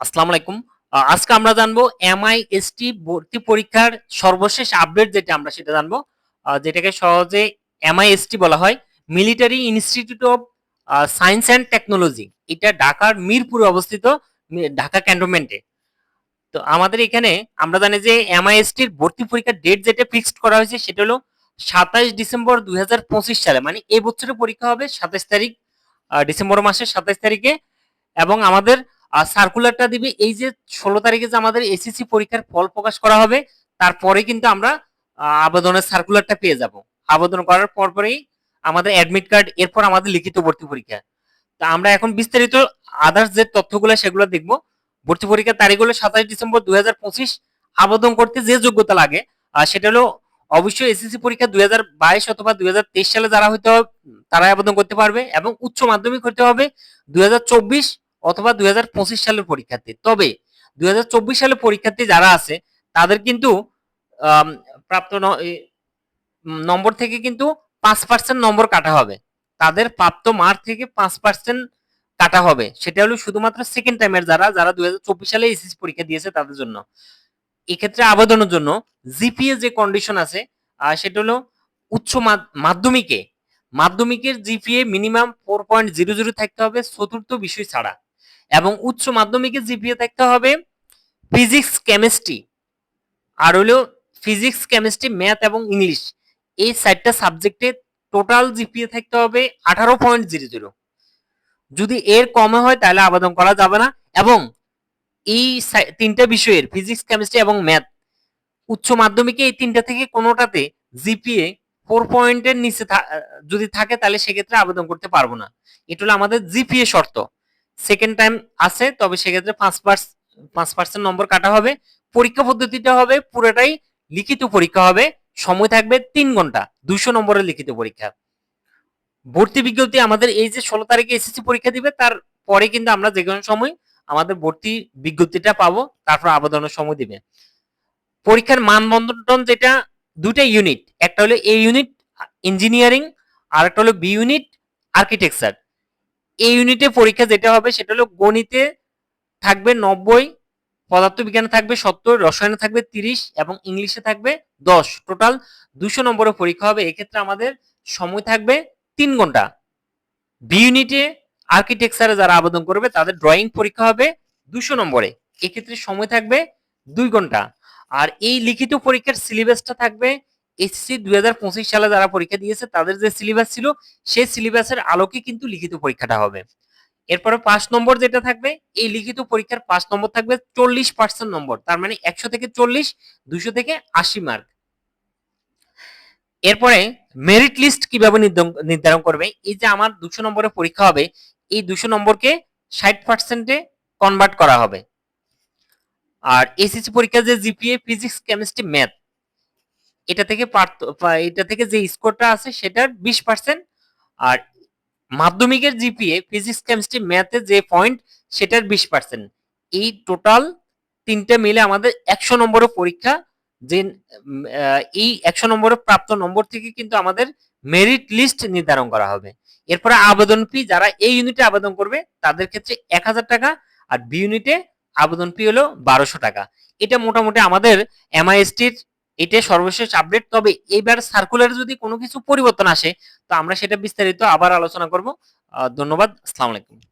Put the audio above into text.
আসসালামু আলাইকুম। আজকে আমরা জানব এমআইএসটি ভর্তি পরীক্ষার সর্বশেষ আপডেট যেটা আমরা সেটা জানব। যেটাকে সহজে এমআইএসটি বলা হয়। Military institute of science and technology এটা ঢাকার মিরপুরে অবস্থিত ঢাকা ক্যান্টনমেন্টে তো আমাদের এখানে আমরা জানি যে এমআইএসটির ভর্তি পরীক্ষার ডেট যেটা ফিক্সড করা হয়েছে সেটা হলো সাতাইশ ডিসেম্বর দুই হাজার পঁচিশ সালে। মানে এই বছরের পরীক্ষা হবে সাতাইশ তারিখ ডিসেম্বর মাসের সাতাইশ তারিখে। এবং আমাদের সার্কুলারটা দিবে এই যে ষোলো তারিখে যে আমাদের এসএসসি পরীক্ষার ফল প্রকাশ করা হবে তারপরে কিন্তু আমরা আবেদনের সার্কুলারটা পেয়ে যাব। আবেদন করার পর পরেই আমাদের অ্যাডমিট কার্ড এরপর আমাদের লিখিত ভর্তি পরীক্ষা। তা আমরা এখন বিস্তারিত আদার্স যে তথ্যগুলো সেগুলো দেখব। ভর্তি পরীক্ষার তারিখ হলো সাতাশ ডিসেম্বর দুই হাজার পঁচিশ। আবেদন করতে যে যোগ্যতা লাগে আহ, সেটা হলো অবশ্যই এসএসসি পরীক্ষা দুই হাজার বাইশ অথবা দুই হাজার তেইশ সালে যারা হইতে হবে তারাই আবেদন করতে পারবে এবং উচ্চ মাধ্যমিক হতে হবে দুই হাজার চব্বিশ অথবা দুই সালের পরীক্ষার্থী। তবে দুই সালের পরীক্ষার্থী যারা আছে, তাদের কিন্তু প্রাপ্ত নম্বর থেকে কিন্তু পাঁচ পার্সেন্ট নম্বর কাটা হবে। তাদের প্রাপ্ত মার্ক থেকে পাঁচ পার্সেন্ট কাটা হবে। সেটা হলো শুধুমাত্র সেকেন্ড টাইমের যারা যারা দুই হাজার চব্বিশ সালে এসএসসি পরীক্ষা দিয়েছে তাদের জন্য। এক্ষেত্রে আবেদনের জন্য জিপিএ যে কন্ডিশন আছে সেটা হলো উচ্চ মাধ্যমিকে। মাধ্যমিকের GPA minimum four point zero zero থাকতে হবে চতুর্থ বিষয় ছাড়া। এবং উচ্চ মাধ্যমিকে জিপিএ থাকতে হবে ফিজিক্স, কেমিস্ট্রি। আর হলো ফিজিক্স, কেমিস্ট্রি, ম্যাথ এবং ইংলিশ। এই চারটা সাবজেক্টে টোটাল জিপিএ থাকতে হবে আঠারো পয়েন্ট জিরো জিরো। যদি এর কমে হয় তাহলে আবেদন করা যাবে না। এবং এই তিনটা বিষয়ের ফিজিক্স, কেমিস্ট্রি এবং ম্যাথ, উচ্চ মাধ্যমিকে এই তিনটা থেকে কোনোটাতে জিপিএ ফোর পয়েন্টের নিচে যদি থাকে তাহলে সেক্ষেত্রে আবেদন করতে পারব না। এটা হলো আমাদের জিপিএ শর্ত। সেকেন্ড টাইম আছে তবে সেক্ষেত্রে পাঁচ পার্সেন্ট পাঁচ পার্সেন্ট নম্বর কাটা হবে। পরীক্ষা পদ্ধতিটা হবে পুরোটাই লিখিত পরীক্ষা হবে। সময় থাকবে তিন ঘণ্টা, দুইশো নম্বরের লিখিত পরীক্ষা। ভর্তি বিজ্ঞপ্তি আমাদের এই যে ষোলো তারিখে এসএসসি পরীক্ষা দিবে, তার পরে কিন্তু আমরা যে কোনো সময় আমাদের ভর্তি বিজ্ঞপ্তিটা পাবো, তারপর আবেদনের সময় দিবে। পরীক্ষার মানবন্ধন যেটা দুটা ইউনিট একটা হলো এ ইউনিট ইঞ্জিনিয়ারিং আর একটা হলো বি ইউনিট আর্কিটেকচার এই ইউনিটে পরীক্ষা যেটা হবে সেটা হলো গণিতে থাকবে নব্বই, পদার্থবিজ্ঞানে থাকবে সত্তর, রসায়নে থাকবে তিরিশ এবং ইংলিশে থাকবে দশ। টোটাল দুশো নম্বরের পরীক্ষা হবে। এক্ষেত্রে আমাদের সময় থাকবে তিন ঘণ্টা। বি ইউনিটে আর্কিটেকচারে যারা আবেদন করবে, তাদের ড্রয়িং পরীক্ষা হবে দুশো নম্বরে। এক্ষেত্রে সময় থাকবে দুই ঘণ্টা। আর এই লিখিত পরীক্ষার সিলেবাসটা থাকবে এসসি দুই সালে যারা পরীক্ষা দিয়েছে, তাদের যে সিলেবাস ছিল, সেই সিলেবাসের আলোকে কিন্তু লিখিত পরীক্ষাটা হবে। এরপরে পাঁচ নম্বর যেটা থাকবে, এই লিখিত পরীক্ষার পাঁচ নম্বর থাকবে চল্লিশ পার্সেন্ট নম্বর, তার মানে একশো থেকে চল্লিশ দুশো থেকে আশি মার্ক এরপরে মেরিট লিস্ট কীভাবে নির্ধারণ- করবে, এই যে আমার দুশো নম্বরের পরীক্ষা হবে, এই দুশো নম্বরকে ষাট পার্সেন্টে কনভার্ট করা হবে। আর এসএসসি পরীক্ষার যে জিপিএ ফিজিক্স কেমিস্ট্রি ম্যাথ এটা থেকে এটা থেকে যে স্কোরটা আছে সেটার বিশ পার্সেন্ট আর মাধ্যমিকের জিপিএ ফিজিক্স কেমিস্ট্রি ম্যাথে যে পয়েন্ট সেটার বিশ পার্সেন্ট এই টোটাল তিনটে মিলে আমাদের একশো নম্বরের পরীক্ষা, যে এই একশো নম্বরের প্রাপ্ত নম্বর থেকে কিন্তু আমাদের মেরিট লিস্ট নির্ধারণ করা হবে। এরপরে আবেদন ফি যারা এই ইউনিটে আবেদন করবে, তাদের ক্ষেত্রে এক হাজার টাকা আর বি ইউনিটে আবেদন ফি হলো বারোশো টাকা। এটা মোটামুটি আমাদের এমআইএসটির এটা সর্বশেষ আপডেট তবে এবার সার্কুলারে যদি কোনো কিছু পরিবর্তন আসে, তো আমরা সেটা বিস্তারিত আবার আলোচনা করব। ধন্যবাদ। আসসালামু আলাইকুম।